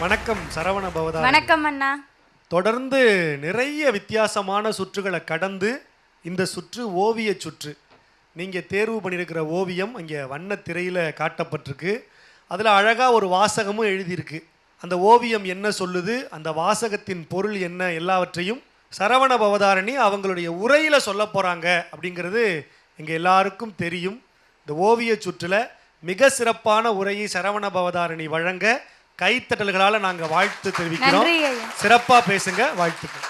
வணக்கம் சரவண பவதா வணக்கம் அண்ணா. தொடர்ந்து நிறைய வித்தியாசமான சுற்றுகளை கடந்து இந்த சுற்று ஓவிய சுற்று. நீங்கள் தேர்வு பண்ணியிருக்கிற ஓவியம் அங்கே வண்ண திரையில் காட்டப்பட்டிருக்கு. அதில் அழகாக ஒரு வாசகமும் எழுதியிருக்கு. அந்த ஓவியம் என்ன சொல்லுது? அந்த வாசகத்தின் பொருள் என்ன? எல்லாவற்றையும் சரவண பவதாரணி அவங்களுடைய உரையில் சொல்ல போகிறாங்க அப்படிங்கிறது எங்கள் எல்லாருக்கும் தெரியும். இந்த ஓவிய சுற்றில் மிக சிறப்பான உரையை சரவண பவதாரணி வழங்க கைத்தட்டல்களால் நாங்கள் வாழ்த்து தெரிவிக்கிறோம். சிறப்பா பேசுங்க வாழ்த்துக்கள்.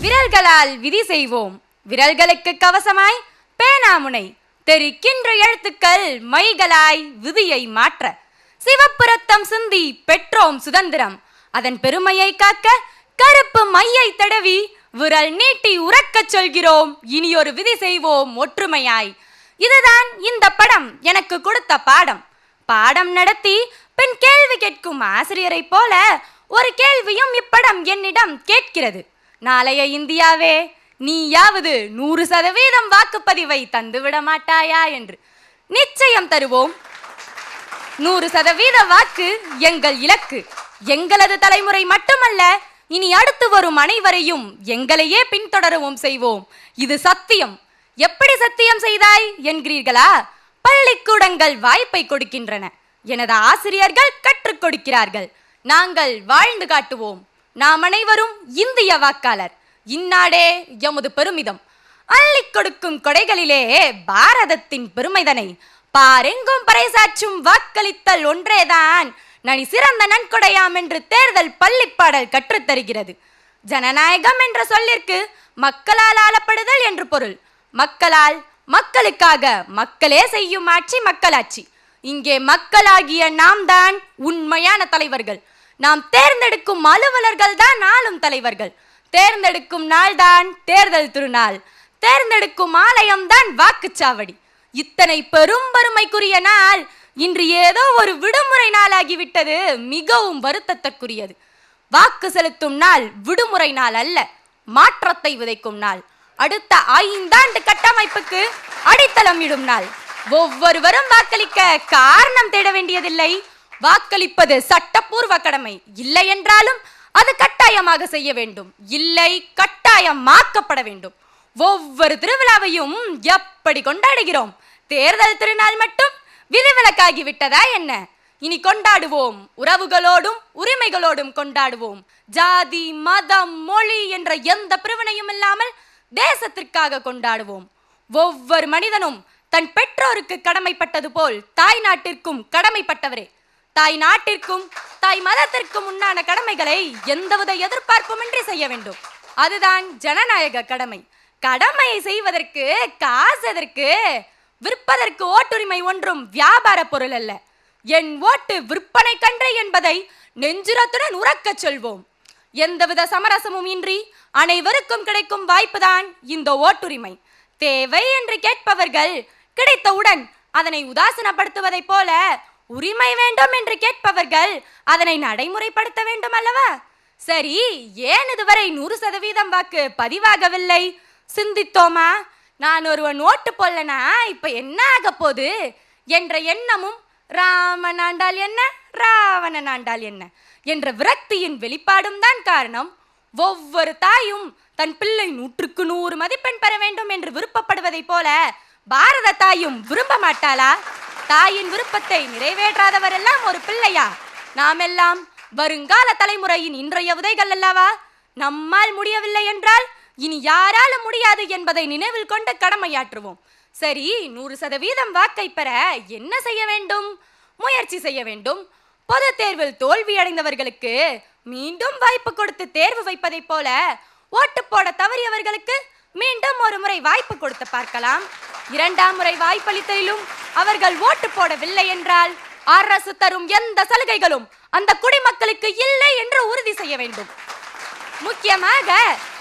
விரல்களால் விதி செய்வோம். விரல்களுக்கு கவசமாய் பேனாமுனை தெரிக்கின்ற எழுத்துக்கள் மைகளாய் விதியை மாற்ற சிவப்பு ரத்தம் சிந்தி பெற்றோம் சுதந்திரம். அதன் பெருமையை காக்க கருப்பு மையை தடவி விரல் நீட்டி உறக்கச் சொல்கிறோம். இனி ஒரு விதி செய்வோம் ஒற்றுமையாய். இதுதான் இந்த படம் எனக்கு கொடுத்த பாடம். பாடம் நடத்தி பெண் கேள்வி கேட்கும் ஆசிரியரைப் போல ஒரு கேள்வியும் இப்படம் என்னிடம் கேட்கிறது. நாளைய இந்தியாவே நீயாவது நூறு சதவீதம் வாக்குப்பதிவை தந்துவிட மாட்டாயா என்று நிச்சயம் தருவோம். நூறு சதவீத வாக்கு எங்கள் இலக்கு. எங்களது தலைமுறை மட்டுமல்ல இனி அடுத்து வரும் அனைவரையும் எங்களையே பின்தொடரவும் செய்வோம். இது சத்தியம். எப்படி சத்தியம் செய்தாய் என்கிறீர்களா? பள்ளிக்கூடங்கள் வாய்ப்பை கொடுக்கின்றன. எனது ஆசிரியர்கள் கற்றுக் கொடுக்கிறார்கள். நாங்கள் வாழ்ந்து காட்டுவோம். நாம் அனைவரும் இந்திய வாக்காளர். இந்நாடே எமது பெருமிதம். அள்ளிக் கொடுக்கும் கொடைகளிலே பாரதத்தின் பெருமைதனை. பாரெங்கும் பறைசாற்றும் வாக்களித்தல் ஒன்றேதான். நனி சிறந்த நன்கொடையாம் என்று தேர்தல் பள்ளிப்பாடல் கற்றுத்தருகிறது ஜனநாயகம் என்ற சொல்லிற்கு மக்களால் ஆளப்படுதல் என்று பொருள். மக்களால் மக்களுக்காக மக்களே செய்யும் ஆட்சி மக்களாட்சி. இங்கே மக்களாகிய நாம் தான் உண்மையான தலைவர்கள். நாம் தேர்ந்தெடுக்கும் அலுவலர்கள் தான் நாளும் தலைவர்கள். தேர்ந்தெடுக்கும் நாள்தான் தேர்தல் திருநாள். தேர்ந்தெடுக்கும் ஆலயம் தான் வாக்குச்சாவடி. இத்தனை பெரும் பெருமைக்குரிய நாள் இன்று ஏதோ ஒரு விடுமுறை நாளாகிவிட்டது. மிகவும் வருத்தத்திற்குரியது வாக்கு செலுத்தும் நாள் விடுமுறை நாள் அல்ல மாற்றத்தை விதைக்கும் நாள். அடுத்த ஐந்தாண்டு கட்டமைப்புக்கு அடித்தளம் இடும் நாள். ஒவ்வொருவரும் வாக்களிக்க காரணம் தேட வேண்டியதில்லை. வாக்களிப்பது சட்டப்பூர்வ கடமை. இல்லை என்றாலும் அது கட்டாயமாக செய்ய வேண்டும். இல்லை கட்டாயமாக்கப்பட வேண்டும். ஒவ்வொரு திருவிழாவையும் எப்படி கொண்டாடுகிறோம்? தேர்தல் திருநாள் மட்டும் விதிவிலக்காகி விட்டதா என்ன? இனி கொண்டாடுவோம். உறவுகளோடும் உரிமைகளோடும் கொண்டாடுவோம். ஜாதி மதம் மொழி என்ற எந்த பிரிவினையும் இல்லாமல் தேசத்திற்காக கொண்டாடுவோம். ஒவ்வொரு மனிதனும் தன் பெற்றோருக்கு கடமைப்பட்டது போல் தாய் நாட்டிற்கும் கடமைப்பட்டவரே. தாய் நாட்டிற்கும் தாய் மதத்திற்கும் உண்டான கடமைகளை எந்தவித எதிர்பார்ப்புமின்றி செய்ய வேண்டும். அதுதான் ஜனநாயக கடமை. கடமையை செய்வதற்கு காசு எதற்கு விற்பதற்கு ஓட்டுரிமை ஒன்றும் வியாபார பொருள் அல்ல. என் ஓட்டு விற்பனை கன்று என்பதை நெஞ்சுரத்துடன் உறக்கச் சொல்வோம். எந்தவித சமரசமும் இன்றி அனைவருக்கும் கிடைக்கும் வாய்ப்புதான் இந்த ஓட்டுரிமை. தேவை என்று கேட்பவர்கள் கிடைத்தவுடன் அதனை உதாசனப்படுத்துவதைப் போல உரிமை வேண்டும் என்று கேட்பவர்கள் அதனை நடைமுறைப்படுத்த வேண்டும் அல்லவா? சரி ஏன் இதுவரை நூறு சதவீதம் வாக்கு பதிவாகவில்லை? சிந்தித்தோமா? நான் ஒருவன் ஓட்டு போடலனா இப்ப என்ன ஆக போகுது? என்ற எண்ணமும் ராமன் ஆண்டால் என்ன? ராவணன் ஆண்டால் என்ன? என்ற விரக்தியின் வெளிப்பாடும் தான் காரணம். ஒவ்வொரு தாயும் தன் பிள்ளை நூற்றுக்கு நூறு மதிப்பெண் பெற வேண்டும் என்று விருப்பப்படுவதைப் போல பாரத தாயும் விரும்ப மாட்டாளா? தாயின் விருப்பத்தை நிறைவேற்றாதவரெல்லாம் ஒரு பிள்ளையா? நாமெல்லாம் வருங்கால தலைமுறையின் இன்றைய உதைகள் அல்லவா? நம்மால் முடியவில்லை என்றால் இனி யாராலும் முடியாது என்பதை நினைவில் கொண்டு கடமையாற்றுவோம். சரி நூறு சதவீதம் வாக்கை பெற என்ன செய்ய வேண்டும்? முயற்சி செய்ய வேண்டும். பொது தேர்வில் தோல்வியடைந்தவர்களுக்கு மீண்டும் வாய்ப்பு கொடுத்து தேர்வு வைப்பதைப் போல ஓட்டு போட தவறியவர்களுக்கு மீண்டும் ஒரு முறை வாய்ப்பு கொடுத்து பார்க்கலாம். இரண்டாம் முறை வாய்ப்பளித்ததிலும் அவர்கள் ஓட்டு போடவில்லை என்றால் அரசு தரும் எந்த சலுகைகளும் அந்த குடிமக்களுக்கு இல்லை என்று உறுதி செய்ய வேண்டும். முக்கியமாக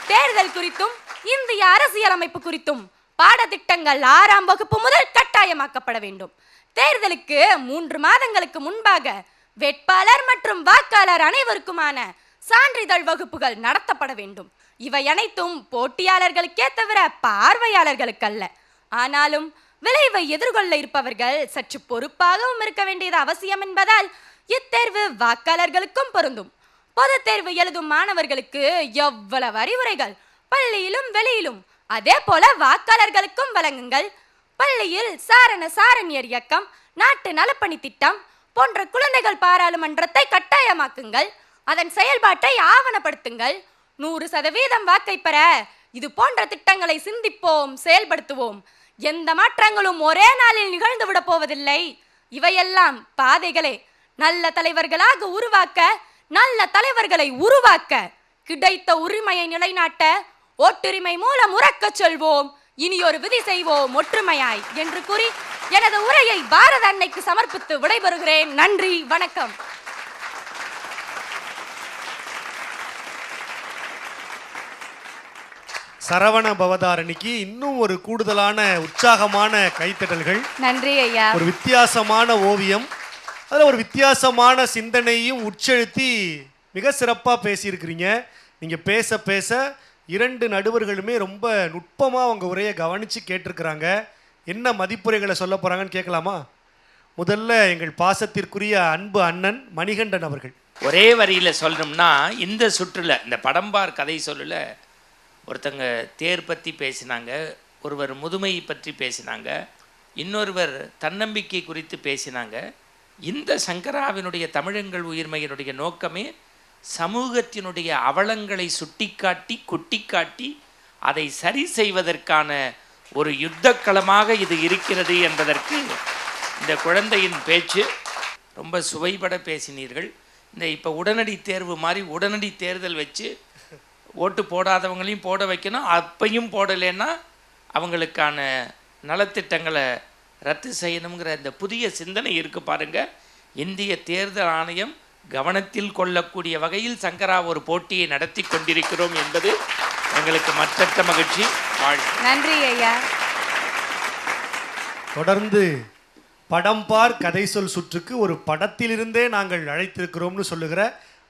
தேர்தல் குறித்தும் இந்திய அரசியலமைப்பு குறித்தும் பாடத்திட்டங்கள் ஆறாம் வகுப்பு முதல் கட்டாயமாக்கப்பட வேண்டும். தேர்தலுக்கு மூன்று மாதங்களுக்கு முன்பாக வேட்பாளர் மற்றும் வாக்காளர் அனைவருக்குமான சான்றிதழ் வகுப்புகள் நடத்தப்பட வேண்டும். இவை அனைத்தும் போட்டியாளர்களுக்கே தவிர பார்வையாளர்களுக்கல்ல. ஆனாலும் விளைவை எதிர்கொள்ள இருப்பவர்கள் சற்று பொறுப்பாகவும் இருக்க வேண்டியது அவசியம் என்பதால் இத்தேர்வு வாக்காளர்களுக்கும் பொருந்தும். பொதுத் தேர்வு எழுதும் மாணவர்களுக்கு எவ்வளவு அறிவுரைகள்? பள்ளியிலும் வெளியிலும். அதே போல வாக்காளர்களுக்கும் வழங்குங்கள். பள்ளியில் சாரண சாரணியர் இயக்கம் நாட்டு நலப்பணி திட்டம் போன்ற குழந்தைகள் பாராளுமன்றத்தை கட்டாயமாக்குங்கள். அதன் செயல்பாட்டை ஆவணப்படுத்துங்கள். நூறு சதவீதம் வாக்கை பெற இது போன்ற திட்டங்களை சிந்திப்போம் செயல்படுத்துவோம். எந்த மாற்றங்களும் ஒரே நாளில் நிகழ்ந்து விட போவதில்லை. இவையெல்லாம் பாதைகளே. நல்ல தலைவர்களாக உருவாக்க நல்ல தலைவர்களை உருவாக்க. கிடைத்த உரிமையை நிலைநாட்ட ஓட்டுரிமை மூலம் உறக்கச் சொல்வோம். இனி ஒரு விதி செய்வோம் ஒற்றுமையாய் என்று கூறி எனது உரையை பாரத அன்னைக்கு சமர்ப்பித்து விடைபெறுகிறேன். நன்றி வணக்கம். சரவண பவதாரணிக்கு இன்னும் ஒரு கூடுதலான உற்சாகமான கைத்தட்டல்கள். நன்றி ஐயா. ஒரு வித்தியாசமான ஓவியம். அதில் ஒரு வித்தியாசமான சிந்தனையும் உட்செலுத்தி மிக சிறப்பாக பேசியிருக்கிறீங்க. நீங்கள் பேச பேச இரண்டு நடுவர்களுமே ரொம்ப நுட்பமாக அவங்க உரையை கவனித்து கேட்டிருக்கிறாங்க. என்ன மதிப்புரைகளை சொல்ல போகிறாங்கன்னு கேட்கலாமா? முதல்ல எங்கள் பாசத்திற்குரிய அன்பு அண்ணன் மணிகண்டன் அவர்கள். ஒரே வரியில் சொல்லணும்னா இந்த சுற்றுல இந்த படம்பார் கதை சொல்லல ஒருத்தங்க தேர் பற்றி பேசினாங்க ஒருவர் முதுமையை பற்றி பேசினாங்க இன்னொருவர் தன்னம்பிக்கை குறித்து பேசினாங்க. இந்த சங்கராவினுடைய தமிழங்கள் உயிர்மையினுடைய நோக்கமே சமூகத்தினுடைய அவலங்களை சுட்டிக்காட்டி குட்டிக்காட்டி அதை சரி செய்வதற்கான ஒரு யுத்தக்களமாக இது இருக்கிறது என்பதற்கு இந்த குழந்தையின் பேச்சு. ரொம்ப சுவைபட பேசினீர்கள். இந்த இப்போ உடனடி தேர்வு மாதிரி உடனடி தேர்தல் வச்சு ஓட்டு போடாதவங்களையும் போட வைக்கணும். அப்பையும் போடலைன்னா அவங்களுக்கான நலத்திட்டங்களை ரத்து செய்யணுங்கிற இந்த புதிய சிந்தனை இருக்கு பாருங்க. இந்திய தேர்தல் ஆணையம் கவனத்தில் கொள்ளக்கூடிய வகையில் சங்கரா ஒரு போட்டியை நடத்தி கொண்டிருக்கிறோம் என்பது எங்களுக்கு மற்றற்ற மகிழ்ச்சி. நன்றி ஐயா. தொடர்ந்து படம் பார் கதை சொல் சுற்றுக்கு ஒரு படத்திலிருந்தே நாங்கள் அழைத்திருக்கிறோம்னு சொல்லுகிற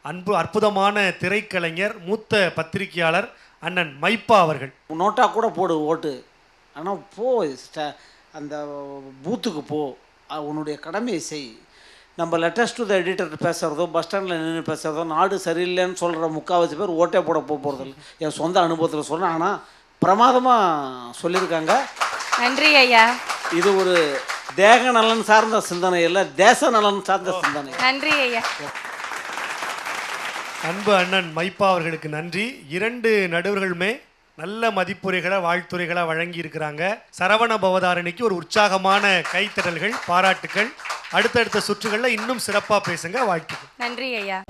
அன்பு அற்புதமான திரைக்கலைஞர் மூத்த பத்திரிகையாளர் அண்ணன் மைப்பா அவர்கள். நோட்டா கூட போடு ஓட்டு. ஆனால் போ ஸ்ட- அந்த பூத்துக்கு போ. உன்னுடைய கடமையை செய். நம்ம லெட்டஸ்ட் டு த எடிட்டர் பேசுகிறதோ பஸ் ஸ்டாண்டில் நின்று பேசுகிறதோ நாடு சரியில்லைன்னு சொல்கிற முக்கால்வாசி பேர் ஓட்டே போட போக போகிறதில்ல என் சொந்த அனுபவத்தில் சொல்கிறேன் ஆனால் பிரமாதமாக சொல்லியிருக்காங்க. நன்றி ஐயா. இது ஒரு தேக நலன் சார்ந்த சிந்தனை இல்லை தேச நலன் சார்ந்த சிந்தனை. நன்றி ஐயா. அன்பு அண்ணன் மைப்பா அவர்களுக்கு நன்றி. இரண்டு நடுவர்களுமே நல்ல மதிப்புரைகளை வாழ்த்துறைகளை வழங்கி இருக்கிறாங்க. சரவண பவதாரணிக்கு ஒரு உற்சாகமான கைத்தடல்கள் பாராட்டுகள் அடுத்தடுத்த சுற்றுகளில் இன்னும் சிறப்பாக பேசுங்க வாழ்த்துக்கள். நன்றி ஐயா.